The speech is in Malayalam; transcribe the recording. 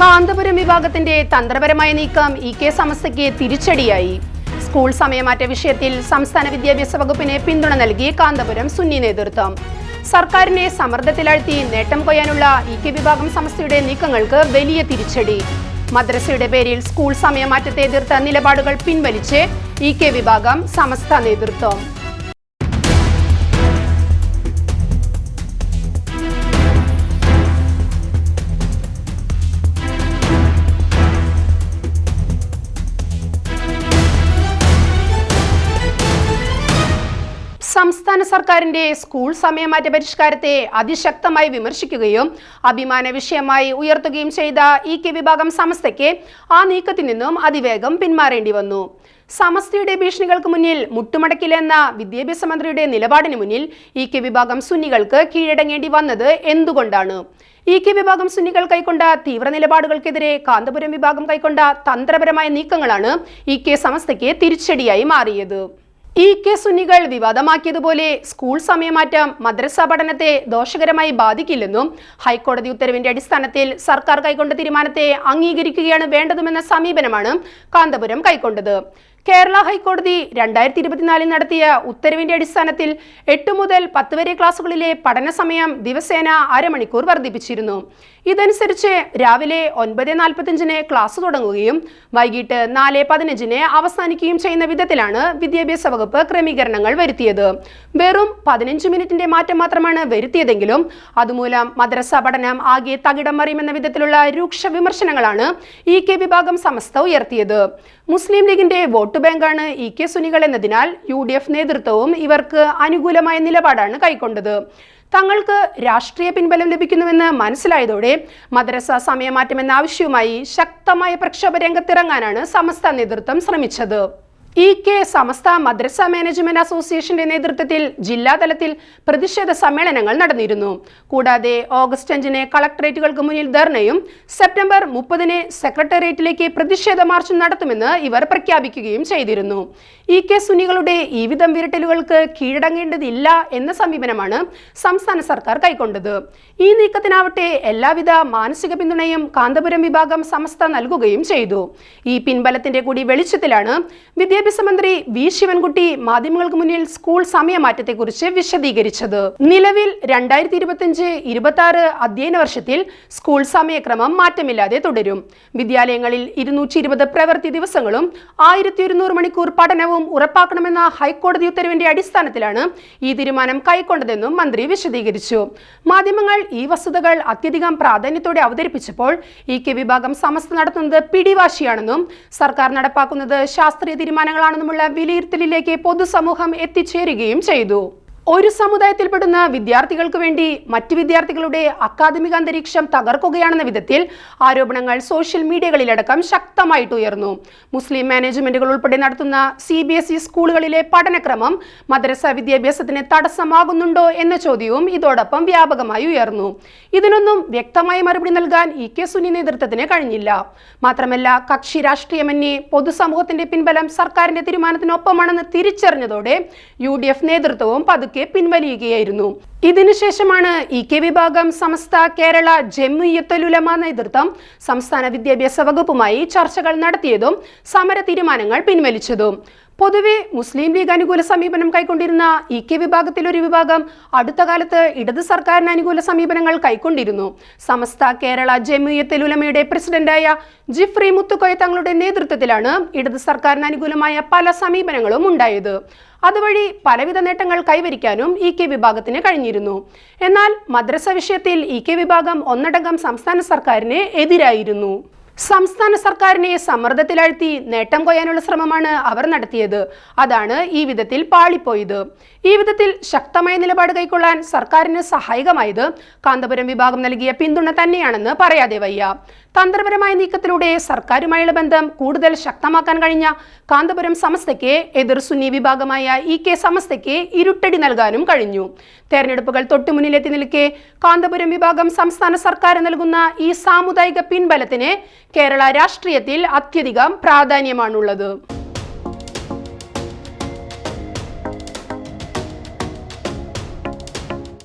കാന്തപുരം വിഭാഗത്തിന്റെ തന്ത്രപരമായ നീക്കം ഇ കെ സമസ്തയ്ക്ക് തിരിച്ചടിയായി. സ്കൂൾ സമയമാറ്റ വിഷയത്തിൽ സംസ്ഥാന വിദ്യാഭ്യാസ വകുപ്പിന് പിന്തുണ നൽകി കാന്തപുരം സുന്നി നേതൃത്വം. സർക്കാരിനെ സമ്മർദ്ദത്തിലാഴ്ത്തി നേട്ടം കൊയ്യാനുള്ള ഇ കെ വിഭാഗം സമസ്തയുടെ നീക്കങ്ങൾക്ക് വലിയ തിരിച്ചടി. മദ്രസയുടെ പേരിൽ സ്കൂൾ സമയമാറ്റത്തെ എതിർത്ത നിലപാടുകൾ പിൻവലിച്ച് ഇ കെ വിഭാഗം സമസ്ത നേതൃത്വം. സംസ്ഥാന സർക്കാരിന്റെ സ്കൂൾ സമയമാറ്റ പരിഷ്കാരത്തെ അതിശക്തമായി വിമർശിക്കുകയും അഭിമാന വിഷയമായി ഉയർത്തുകയും ചെയ്ത ഇ കെ വിഭാഗം സമസ്തയ്ക്ക് ആ നീക്കത്തിൽ നിന്നും അതിവേഗം പിന്മാറേണ്ടി വന്നു. സമസ്തയുടെ ഭീഷണികൾക്ക് മുന്നിൽ മുട്ടുമടക്കില്ലെന്ന വിദ്യാഭ്യാസ മന്ത്രിയുടെ നിലപാടിന് മുന്നിൽ ഇ കെ വിഭാഗം സുന്നികൾക്ക് കീഴടങ്ങേണ്ടി വന്നത് എന്തുകൊണ്ടാണ്? ഇ കെ വിഭാഗം സുന്നികൾ കൈക്കൊണ്ട തീവ്ര നിലപാടുകൾക്കെതിരെ കാന്തപുരം വിഭാഗം കൈക്കൊണ്ട തന്ത്രപരമായ നീക്കങ്ങളാണ് ഇ കെ സമസ്തയ്ക്ക് തിരിച്ചടിയായി മാറിയത്. ഇ കെ സുന്നികൾ വിവാദമാക്കിയതുപോലെ സ്കൂൾ സമയമാറ്റം മദ്രസ പഠനത്തെ ദോഷകരമായി ബാധിക്കില്ലെന്നും ഹൈക്കോടതി ഉത്തരവിന്റെ അടിസ്ഥാനത്തിൽ സർക്കാർ കൈക്കൊണ്ട തീരുമാനത്തെ അംഗീകരിക്കുകയാണ് വേണ്ടതുമെന്ന സമീപനമാണ് കാന്തപുരം കൈക്കൊണ്ടത്. കേരള ഹൈക്കോടതി രണ്ടായിരത്തി ഇരുപത്തിനാലിൽ നടത്തിയ ഉത്തരവിന്റെ അടിസ്ഥാനത്തിൽ എട്ട് മുതൽ പത്ത് വരെ ക്ലാസുകളിലെ പഠന സമയം ദിവസേന അരമണിക്കൂർ വർദ്ധിപ്പിച്ചിരുന്നു. ഇതനുസരിച്ച് രാവിലെ ഒൻപത് നാൽപ്പത്തിയഞ്ചിന് ക്ലാസ് തുടങ്ങുകയും വൈകിട്ട് നാല് പതിനഞ്ചിന് അവസാനിക്കുകയും ചെയ്യുന്ന വിധത്തിലാണ് വിദ്യാഭ്യാസ വകുപ്പ് ക്രമീകരണങ്ങൾ വരുത്തിയത്. വെറും പതിനഞ്ച് മിനിറ്റിന്റെ മാറ്റം മാത്രമാണ് വരുത്തിയതെങ്കിലും അതുമൂലം മദ്രസ പഠനം ആകെ തകിടം മറിയുമെന്ന വിധത്തിലുള്ള രൂക്ഷ വിമർശനങ്ങളാണ് ഇ കെ വിഭാഗം സമസ്ത ഉയർത്തിയത്. മുസ്ലിം ലീഗിന്റെ വോട്ട് ബാങ്കാണ് ഇ കെ സുനികൾ എന്നതിനാൽ യു ഡി എഫ് നേതൃത്വവും ഇവർക്ക് അനുകൂലമായ നിലപാടാണ് കൈക്കൊണ്ടത്. തങ്ങൾക്ക് രാഷ്ട്രീയ പിൻബലം ലഭിക്കുന്നുവെന്ന് മനസ്സിലായതോടെ മദ്രസ സമയമാറ്റമെന്ന ആവശ്യവുമായി ശക്തമായ പ്രക്ഷോഭ രംഗത്തിറങ്ങാനാണ് സമസ്ത നേതൃത്വം ശ്രമിച്ചത്. ഇ കെ സമസ്ത മദ്രസ മാനേജ്മെന്റ് അസോസിയേഷന്റെ നേതൃത്വത്തിൽ ജില്ലാതലത്തിൽ പ്രതിഷേധ സമ്മേളനങ്ങൾ നടന്നിരുന്നു. കൂടാതെ ഓഗസ്റ്റ് അഞ്ചിന് കളക്ടറേറ്റുകൾക്ക് മുന്നിൽ ധർണയും സെപ്റ്റംബർ മുപ്പതിന് സെക്രട്ടേറിയറ്റിലേക്ക് പ്രതിഷേധ മാർച്ച് നടത്തുമെന്ന് ഇവർ പ്രഖ്യാപിക്കുകയും ചെയ്തിരുന്നു. ഇ കെ സുനികളുടെ ഈ വിധം വിരട്ടലുകൾക്ക് കീഴടങ്ങേണ്ടതില്ല എന്ന സമീപനമാണ് സംസ്ഥാന സർക്കാർ കൈക്കൊണ്ടത്. ഈ നീക്കത്തിനാവട്ടെ എല്ലാവിധ മാനസിക പിന്തുണയും കാന്തപുരം വിഭാഗം സമസ്ത നൽകുകയും ചെയ്തു. ഈ പിൻബലത്തിന്റെ കൂടി വെളിച്ചത്തിലാണ് വിദ്യാഭ്യാസ മന്ത്രി വി ശിവൻകുട്ടി മാധ്യമങ്ങൾക്ക് മുന്നിൽ സ്കൂൾ സമയമാറ്റത്തെക്കുറിച്ച് വിശദീകരിച്ചത്. നിലവിൽ രണ്ടായിരത്തി ഇരുപത്തിയഞ്ച് ഇരുപത്തി ആറ് അധ്യയന വർഷത്തിൽ സ്കൂൾ സമയക്രമം മാറ്റമില്ലാതെ തുടരും. വിദ്യാലയങ്ങളിൽ ഇരുന്നൂറ്റി ഇരുപത് പ്രവൃത്തി ദിവസങ്ങളും ആയിരത്തി ഒരുന്നൂറ് മണിക്കൂർ പഠനവും ഉറപ്പാക്കണമെന്ന ഹൈക്കോടതി ഉത്തരവിന്റെ അടിസ്ഥാനത്തിലാണ് ഈ തീരുമാനം കൈക്കൊണ്ടതെന്നും മന്ത്രി വിശദീകരിച്ചു. മാധ്യമങ്ങൾ ഈ വസ്തുതകൾ അത്യധികം പ്രാധാന്യത്തോടെ അവതരിപ്പിച്ചപ്പോൾ ഇ കെ വിഭാഗം സമസ്ത നടത്തുന്നത് പിടിവാശിയാണെന്നും സർക്കാർ നടപ്പാക്കുന്നത് ശാസ്ത്രീയ തീരുമാനങ്ങളാണെന്നുമുള്ള വിലയിരുത്തലിലേക്ക് പൊതുസമൂഹം എത്തിച്ചേരുകയും ചെയ്തു. ഒരു സമുദായത്തിൽപ്പെടുന്ന വിദ്യാർത്ഥികൾക്ക് വേണ്ടി മറ്റ് വിദ്യാർത്ഥികളുടെ അക്കാദമിക അന്തരീക്ഷം തകർക്കുകയാണെന്ന വിധത്തിൽ ആരോപണങ്ങൾ സോഷ്യൽ മീഡിയകളിലടക്കം ശക്തമായിട്ട് ഉയർന്നു മുസ്ലിം മാനേജ്മെന്റുകൾ ഉൾപ്പെടെ നടത്തുന്ന സി ബി എസ് ഇ സ്കൂളുകളിലെ പഠനക്രമം മദ്രസ വിദ്യാഭ്യാസത്തിന് തടസ്സമാകുന്നുണ്ടോ എന്ന ചോദ്യവും ഇതോടൊപ്പം വ്യാപകമായി ഉയർന്നു. ഇതിനൊന്നും വ്യക്തമായ മറുപടി നൽകാൻ ഇ കെ സുനി നേതൃത്വത്തിന് കഴിഞ്ഞില്ല. മാത്രമല്ല കക്ഷി രാഷ്ട്രീയമന്യേ പൊതുസമൂഹത്തിന്റെ പിൻബലം സർക്കാരിന്റെ തീരുമാനത്തിനൊപ്പമാണെന്ന് തിരിച്ചറിഞ്ഞതോടെ യു ഡി എഫ് നേതൃത്വവും പതുക്കെ പിൻവലിയുകയായിരുന്നു. ഇതിനുശേഷമാണ് ഇ കെ വിഭാഗം സമസ്ത കേരള ജമ്മുയ്യത്തലുലമ നേതൃത്വം സംസ്ഥാന വിദ്യാഭ്യാസ വകുപ്പുമായി ചർച്ചകൾ നടത്തിയതും സമര തീരുമാനങ്ങൾ പിൻവലിച്ചതും. പൊതുവെ മുസ്ലിം ലീഗ് അനുകൂല സമീപനം കൈക്കൊണ്ടിരുന്ന ഇ കെ വിഭാഗത്തിൽ ഒരു വിഭാഗം അടുത്ത കാലത്ത് ഇടത് സർക്കാരിന് അനുകൂല സമീപനങ്ങൾ കൈക്കൊണ്ടിരുന്നു. സമസ്ത കേരള ജമിയത്തുൽ ഉലമയുടെ പ്രസിഡന്റായ ജിഫ്രി മുത്തുക്കോയ തങ്ങളുടെ നേതൃത്വത്തിലാണ് ഇടത് സർക്കാരിന് അനുകൂലമായ പല സമീപനങ്ങളും ഉണ്ടായത്. അതുവഴി പലവിധ നേട്ടങ്ങൾ കൈവരിക്കാനും ഇ കെ വിഭാഗത്തിന് കഴിഞ്ഞിരുന്നു. എന്നാൽ മദ്രസ വിഷയത്തിൽ ഇ കെ വിഭാഗം ഒന്നടങ്കം സംസ്ഥാന സർക്കാരിന് എതിരായിരുന്നു. സംസ്ഥാന സർക്കാരിനെ സമ്മർദ്ദത്തിലാഴ്ത്തി നേട്ടം കൊയ്യാനുള്ള ശ്രമമാണ് അവർ നടത്തിയത്. അതാണ് ഈ വിധത്തിൽ പാളിപ്പോയത്. ഈ വിധത്തിൽ ശക്തമായ നിലപാട് കൈക്കൊള്ളാൻ സർക്കാരിന് സഹായകമായത് കാന്തപുരം വിഭാഗം നൽകിയ പിന്തുണ തന്നെയാണെന്ന് പറയാതെ വയ്യ. തന്ത്രപരമായ നീക്കത്തിലൂടെ സർക്കാരുമായുള്ള ബന്ധം കൂടുതൽ ശക്തമാക്കാൻ കഴിഞ്ഞ കാന്തപുരം സമസ്തയ്ക്ക് എതിർ സുന്നി വിഭാഗമായ ഇ കെ സമസ്തയ്ക്ക് ഇരുട്ടടി നൽകാനും കഴിഞ്ഞു. തെരഞ്ഞെടുപ്പുകൾ തൊട്ടുമുന്നിലെത്തി നിൽക്കെ കാന്തപുരം വിഭാഗം സംസ്ഥാന സർക്കാർ നൽകുന്ന ഈ സാമുദായിക പിൻബലത്തിന് കേരള രാഷ്ട്രീയത്തിൽ അത്യധികം പ്രാധാന്യമാണുള്ളത്.